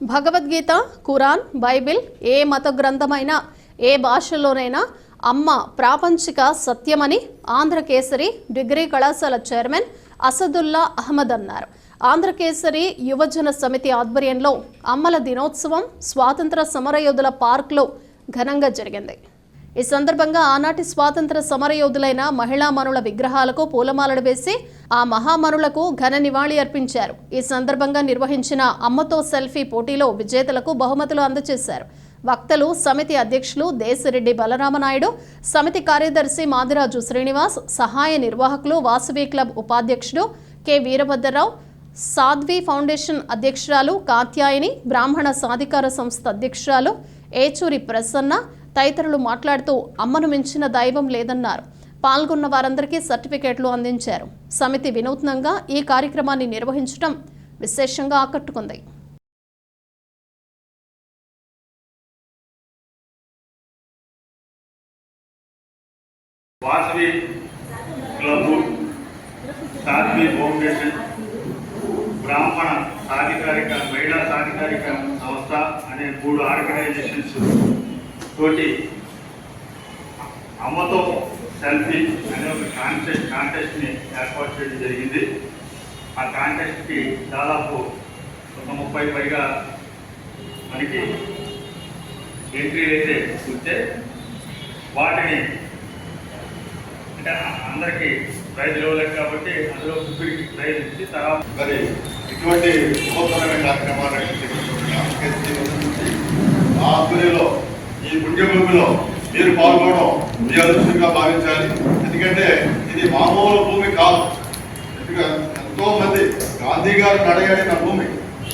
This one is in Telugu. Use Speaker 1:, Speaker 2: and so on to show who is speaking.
Speaker 1: భగవద్గీత ఖురాన్ బైబిల్ ఏ మత గ్రంథమైనా ఏ భాషలోనైనా అమ్మ ప్రాపంచిక సత్యమని ఆంధ్రకేసరి డిగ్రీ కళాశాల చైర్మన్ అసదుల్లా అహ్మద్ అన్నారు. ఆంధ్రకేసరి యువజన సమితి ఆధ్వర్యంలో అమ్మల దినోత్సవం స్వాతంత్ర సమరయోధుల పార్క్లో ఘనంగా జరిగింది. ఈ సందర్భంగా ఆనాటి స్వాతంత్ర సమరయోధులైన మహిళా మనుల విగ్రహాలకు పూలమాలలు వేసి ఆ మహామనులకు ఘన నివాళి అర్పించారు. ఈ సందర్భంగా నిర్వహించిన అమ్మతో సెల్ఫీ పోటీలో విజేతలకు బహుమతులు అందజేశారు. వక్తలు సమితి అధ్యక్షులు దేశిరెడ్డి బలరామనాయుడు సమితి కార్యదర్శి మాదిరాజు శ్రీనివాస్ సహాయ నిర్వాహకులు వాసవి క్లబ్ ఉపాధ్యక్షుడు కె. వీరభద్రరావు సాధ్వి ఫౌండేషన్ అధ్యక్షురాలు కాత్యాయని బ్రాహ్మణ సాధికార సంస్థ అధ్యక్షురాలు ఏచూరి ప్రసన్న తదితరులు మాట్లాడుతూ అమ్మను మించిన దైవం లేదన్నారు. పాల్గొన్న వారందరికీ సర్టిఫికేట్లు అందించారు. సమితి వినూత్నంగా ఈ కార్యక్రమాన్ని నిర్వహించడం విశేషంగా ఆకట్టుకుంది.
Speaker 2: వాసవి క్లబ్ సాధ్వి ఫౌండేషన్ బ్రాహ్మణ సాధికారిక మహిళా సాధికారిక సంస్థ అనే మూడు ఆర్గనైజేషన్స్ తోటి అమ్మతో సెల్ఫీ అనే ఒక కాంటెస్ట్ కాంటెస్ట్ని ఏర్పాటు చేయడం జరిగింది. ఆ కాంటెస్ట్కి దాదాపు ఒక ముప్పై పైగా మనకి ఎంట్రీ అయితే ఉంటే వాటిని అంటే అందరికీ ప్రైజ్ ఇవ్వలేదు కాబట్టి అందులో ముగ్గురికి ప్రైజ్ ఇచ్చి తర్వాత
Speaker 3: మరి ఇటువంటి నూతనమైన కార్యక్రమాలను ఆ ఆధ్వర్యంలో ఈ పుణ్యభూమిలో మీరు పాల్గొనడం మీ అదృష్టంగా భావించాలి. ఎందుకంటే ఇది మామూలు భూమి కాదు. ఎందుకంటే ఎంతో మంది గాంధీ గారు నడయాడిన భూమి.